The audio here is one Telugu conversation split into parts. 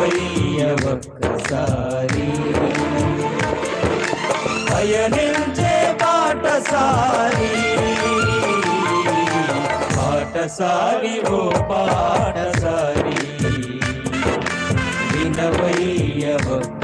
వినవయ్య ఒక్కసారి పయనించే పాటసారి. పాటసారి ఓ పాటసారి. వినవయ్య ఒక్క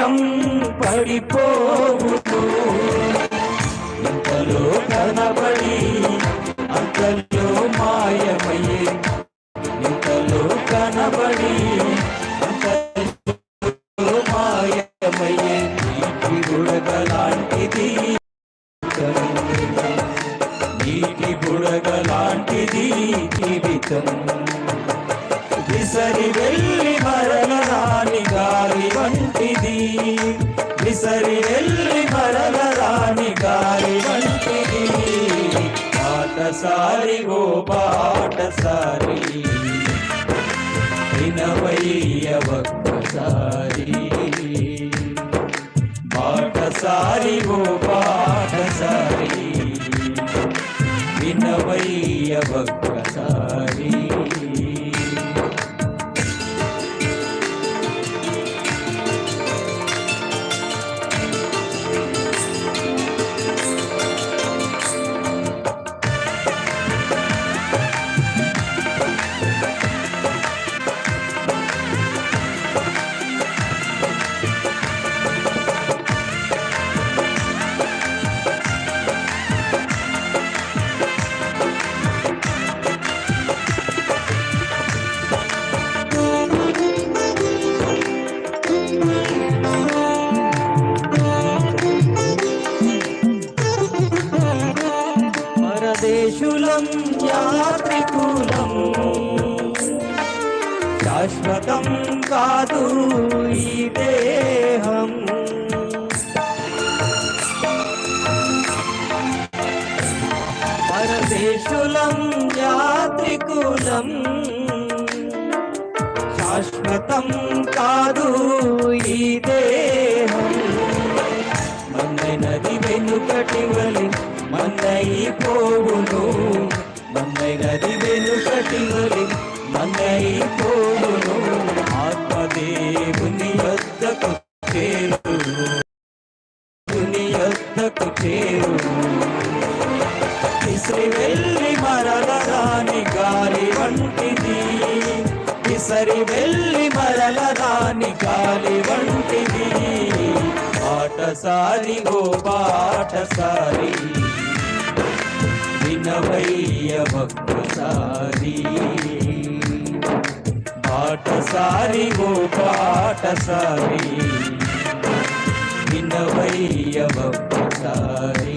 చక్రం పడిపోవును. ఎంతలో కనబడి అంతలో మాయమయ్యే. ఎంతలో కనబడి అంతలో మాయమయ్యే. నీటి బుడగలాంటిది నీటి బుడగలాంటిది జీవితం. విసరి వెళ్ళి మరల రాని గాలి వంటిది. విసరి వెళ్ళి మరల రాని గాలి వంటిది. పాటసారి ఓ పాటసారి. వినవయ్య ఒక్కసారి పాటసారి ఓ పాటసారి. వినవయ్య ఒక్కసారి దేహం కాదు ఈ దేహం. మందైనది వెనుకటి వలి మందైపోవును మందైనది వెనుకటి వలి మందైపోవును ఆత్మదేవుని యొద్దకు చేరును దేవుని యొద్దకు చేరును విసిరి వెళ్ళి మరల సరి వెళ్ళి మరల దాని కాలి వంటిది. పాటసారి ఓ పాటసారి వినవయ్య భక్తసారి పాటసారి ఓ పాటసారి వినవయ్య భక్తసారి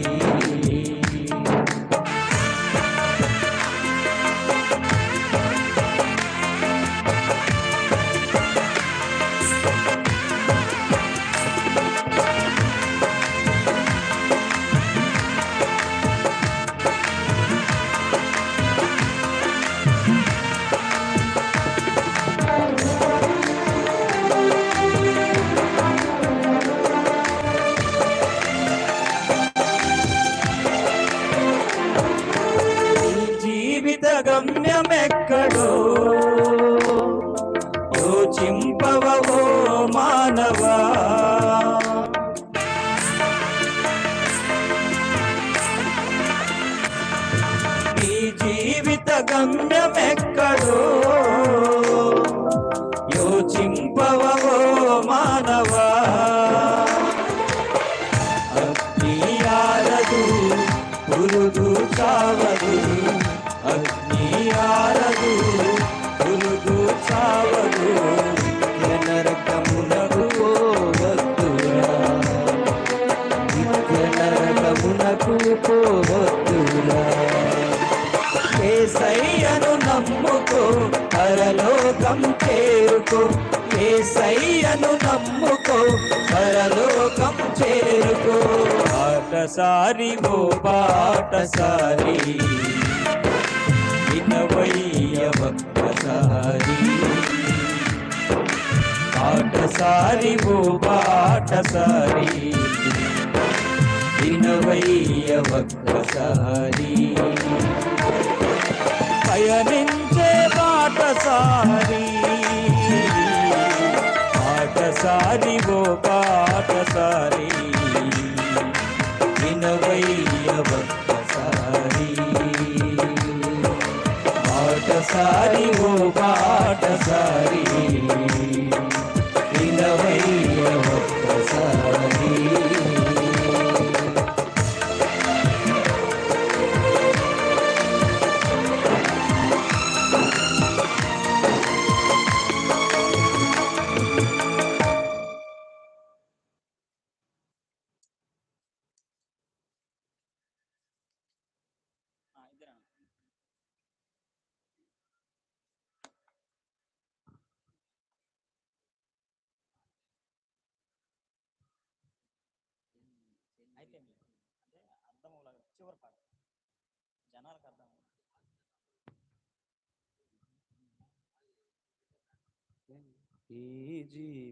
சிம் ఏసయ్యను నమ్ముకో పరలోకం చేరుకో ఏసయ్యను నమ్ముకో పరలోకం చేరుకో బాటసారి ఓ బాటసారి వినవయ్య ఒక్కసారి బాటసారి ఓ బాటసారి వినవయ్య ఒక్కసారి పయనించే బాటసారి బాటసారి ఓ బాటసారి ఏం లేదు అంటే అర్థం అవ్వలేదు. చివరి పాట. జనాలకు అర్థం ఈ జీవి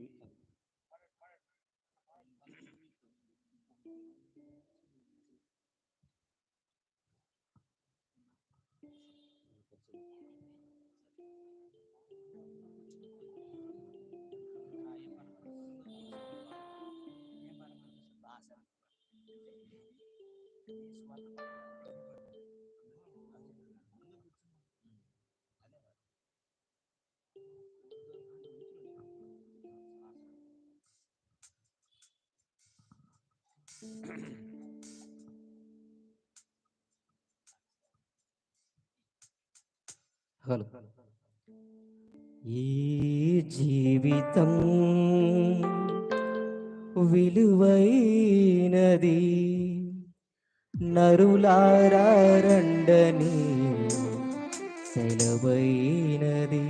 హలో. ఈ జీవితం విలువైనది. నరులారండని సెలవైనది.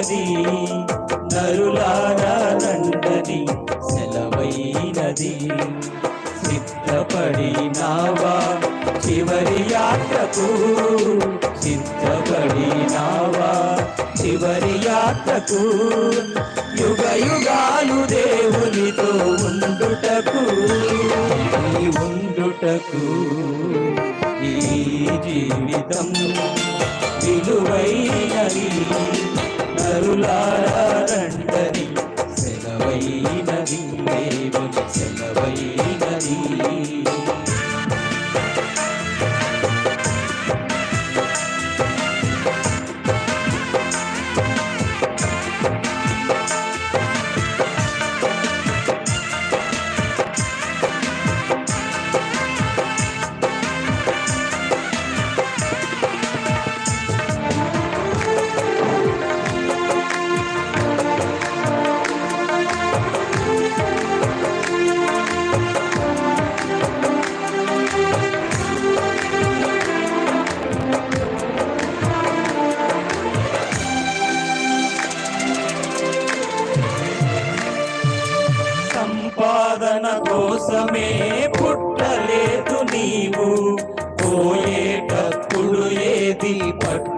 విలువైనది నరులారండని సెలవైనది. సిద్ధపడినావా చివరి యాత్రకు? సిద్ధపడినావా చివరి యాత్రకు? యుగ యుగాలు దేవునితో ఉండుటకు ఉండుటకు. జీవితం విలువైనది నరులారంటది సెలవైనది దేవుని సెలవైనది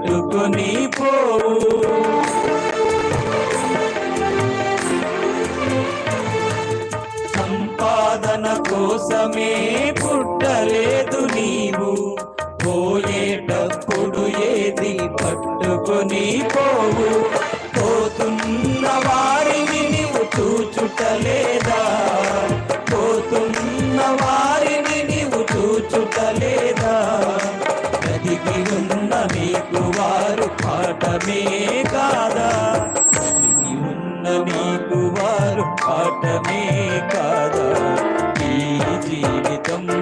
పట్టుకొని వారు పాఠమే కాదా ఈ జీవితం.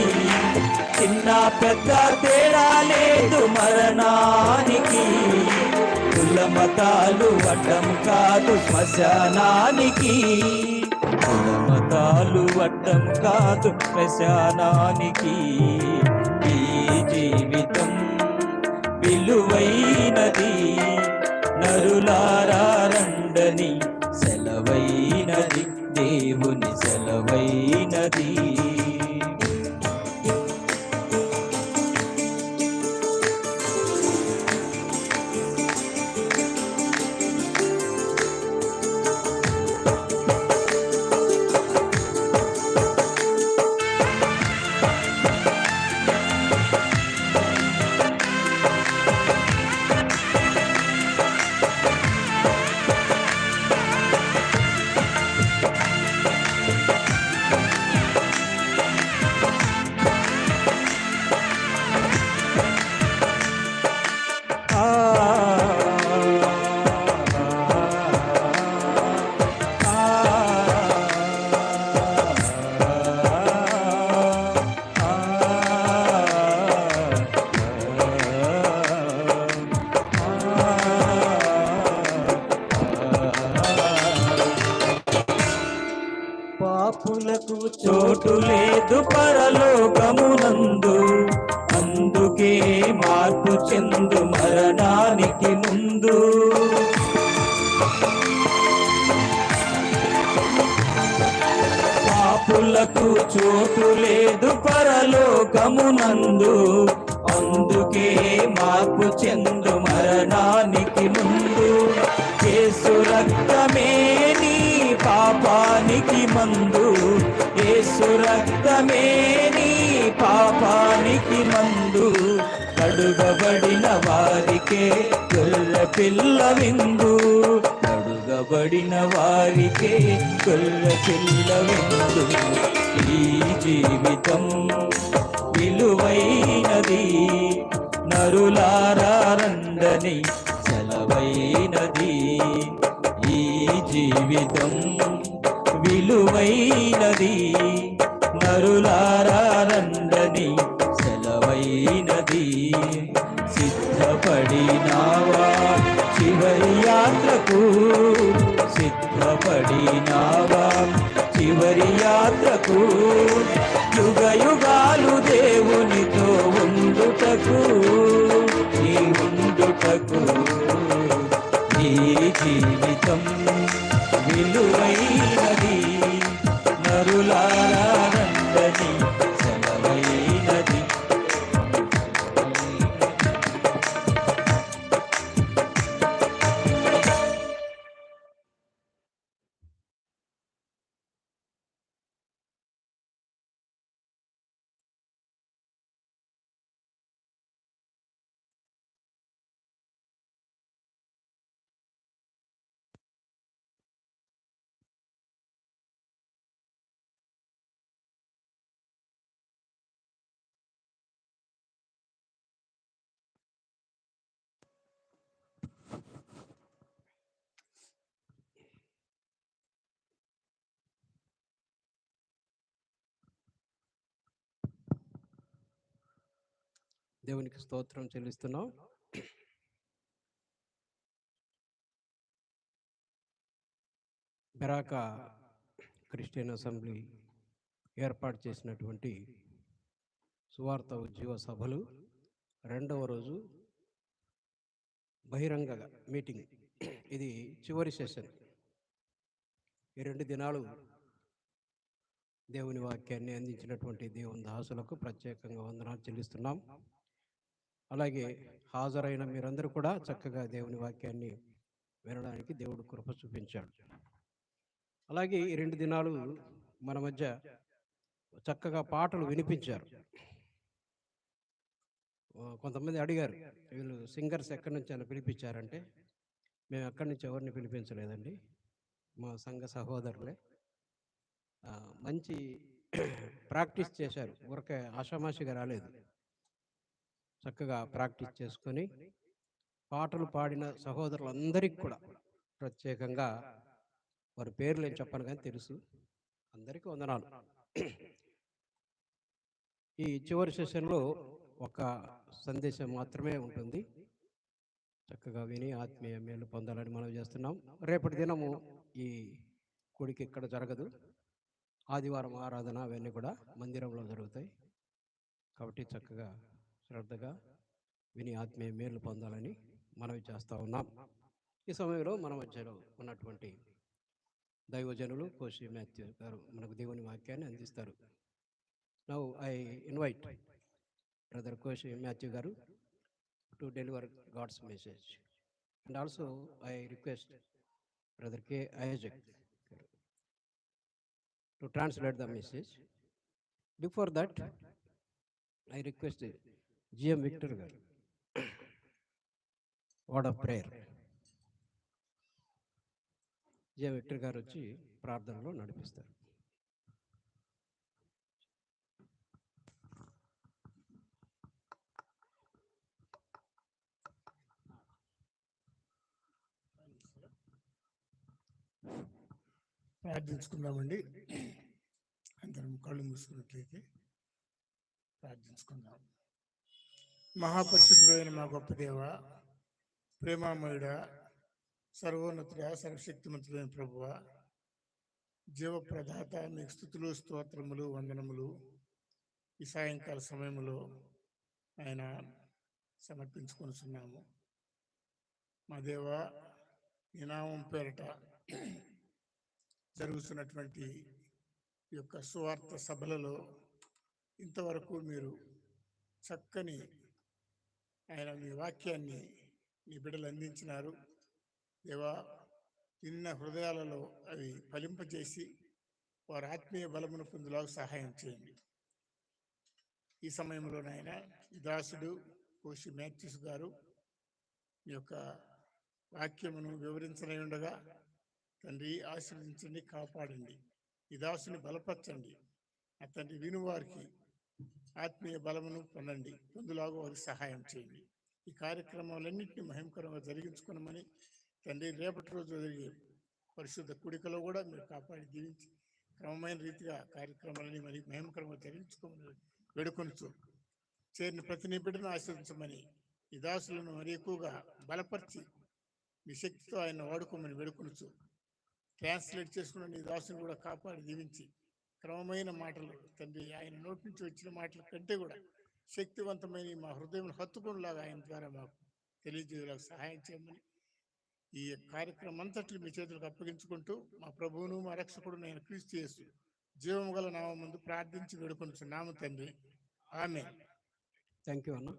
పెద్ద తేడా లేదు మరణానికి. కుల మతాలు వడ్డం కాదు శ్మశానానికి. కుల మతాలు వడ్డం కాదు శ్మశానానికి. ఈ జీవితం విలువైనది. నరులారండని సెలవైనది. దేవుని సెలవైనది. చెందు మరణానికి ముందు. పాపులకు చోటు లేదు పరలోకమునందు. అందుకే మార్పు చెందు మరణానికి ముందు. యేసు రక్తమే నీ పాపానికి మందు. ఏసు రక్తమే నీ పాపానికి మందు. కడుగబడిన వారికే గొల్ల పిల్ల విందు కడుగబడిన వారికే గొల్ల పిల్ల విందు ఈ జీవితం విలువైనది నరులారా సెలవైనది. ఈ జీవితం విలువైనది నరులారా యాత్రకు సిద్ధపడినావా? చివరి యాత్రకు దేవునికి స్తోత్రం చెల్లిస్తున్నాం. బెరాక క్రిస్టియన్ అసెంబ్లీ ఏర్పాటు చేసినటువంటి సువార్త ఉద్యోగ సభలు రెండవ రోజు బహిరంగ మీటింగ్. ఇది చివరి సెషన్. ఈ రెండు దినాలు దేవుని వాక్యాన్ని అందించినటువంటి దేవుని దాసులకు ప్రత్యేకంగా వందనాలు చెల్లిస్తున్నాం. అలాగే హాజరైన మీరందరూ కూడా చక్కగా దేవుని వాక్యాన్ని వినడానికి దేవుడు కృప చూపించాడు. అలాగే ఈ రెండు దినాలు మన మధ్య చక్కగా పాటలు వినిపించారు. కొంతమంది అడిగారు వీళ్ళు సింగర్స్ ఎక్కడి నుంచి అని పిలిపించారంటే మేము ఎక్కడి నుంచి ఎవరిని పిలిపించలేదండి. మా సంఘ సహోదరులే. మంచి ప్రాక్టీస్ చేశారు. ఊరకే ఆషామాషిగా రాలేదు. చక్కగా ప్రాక్టీస్ చేసుకొని పాటలు పాడిన సహోదరులందరికీ కూడా ప్రత్యేకంగా వారి పేర్లు ఏం చెప్పను కానీ తెలుసు. అందరికీ వందనాలు. ఈ చివరి సెషన్లో ఒక సందేశం మాత్రమే ఉంటుంది. చక్కగా విని ఆత్మీయ మేలు పొందాలని మనం చేస్తున్నాం. రేపటి దినము ఈ గుడికి ఇక్కడ జరగదు. ఆదివారం ఆరాధన అవన్నీ కూడా మందిరంలో జరుగుతాయి. కాబట్టి చక్కగా శ్రద్ధగా విని ఆత్మీయ మేలు పొందాలని మనవి చేస్తూ ఉన్నాం. ఈ సమయంలో మన మధ్యలో ఉన్నటువంటి దైవజనులు కోశి మాథ్యూ గారు మనకు దేవుని వాక్యాన్ని అందిస్తారు. Now I invite brother Koshy Mathew గారు to deliver God's message and also I request brother K Isaac to translate the message before that I request GM Victor గారు. Word of prayer GM Victor గారు వచ్చి ప్రార్థనలో నడిపిస్తారు. ప్రార్థించుకుందామండి. అందరం కళ్ళు మూసుకున్నట్లయితే ప్రార్థించుకుందాం. మహాపరిశుద్ధుడైన మా గొప్ప దేవ ప్రేమామయుడ సర్వోన్నతుడ సర్వశక్తిమంతుడైన ప్రభువ జీవ ప్రదాత మీకు స్థుతులు స్తోత్రములు వందనములు. ఈ సాయంకాల సమయంలో ఆయన సమర్పించుకొనిచున్నాము. మా దేవ ఇనామం పేరట జరుగుతున్నటువంటి ఈ యొక్క సువార్త సభలలో ఇంతవరకు మీరు చక్కని ఆయన మీ వాక్యాన్ని మీ బిడ్డలు అందించినారు. దేవా నిన్న హృదయాలలో అవి ఫలింపజేసి వారి ఆత్మీయ బలమును పొందులాగా సహాయం చేయండి. ఈ సమయంలో నాయన ఈ దాసుడు కోశి మ్యాథ్యూస్ గారు మీ యొక్క వాక్యమును వివరించనై ఉండగా తండ్రి ఆశీర్వదించండి కాపాడండి. ఈ దాసుని బలపరచండి. అతన్ని వినువారికి ఆత్మీయ బలమును పొందండి. పొందులాగా వారికి సహాయం చేయండి. ఈ కార్యక్రమాలన్నింటినీ మహిమకరంగా జరిగించుకున్నామని తండ్రి రేపటి రోజు జరిగే పరిశుద్ధ కూడికలో కూడా మీరు కాపాడి దీవించి క్రమమైన రీతిగా కార్యక్రమాలని మరి మహిమకరంగా జరిగించుకోమని వేడుకొనుచు చేరిన ప్రతినీ బిడ్డను ఆశీర్వించమని ఈ దాసులను మరి ఎక్కువగా బలపరిచి మీ శక్తితో ఆయన వాడుకోమని వేడుకొనుచు. ట్రాన్స్లేట్ చేసుకున్న నీ దాసుని కూడా కాపాడి దీవించి క్రమమైన మాటలు తండ్రి. ఆయన నోటి నుంచి వచ్చిన మాటల కంటే కూడా శక్తివంతమైన మా హృదయం హత్తుకునేలాగా ఆయన ద్వారా మాకు తెలియజేయడానికి సహాయం చేయమని ఈ కార్యక్రమం అంతట్లు మీ చేతులకు అప్పగించుకుంటూ మా ప్రభువును మా రక్షకుడు నేను క్రీస్తు చేస్తూ జీవము గల నామం ముందు ప్రార్థించి వేడుకొనుచున్నాము తండ్రి. ఆమె థ్యాంక్ యూ అన్న.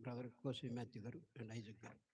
బ్రదర్ కోసి మ్యాథ్యూ గారు అండ్ ఐజక్ గారు.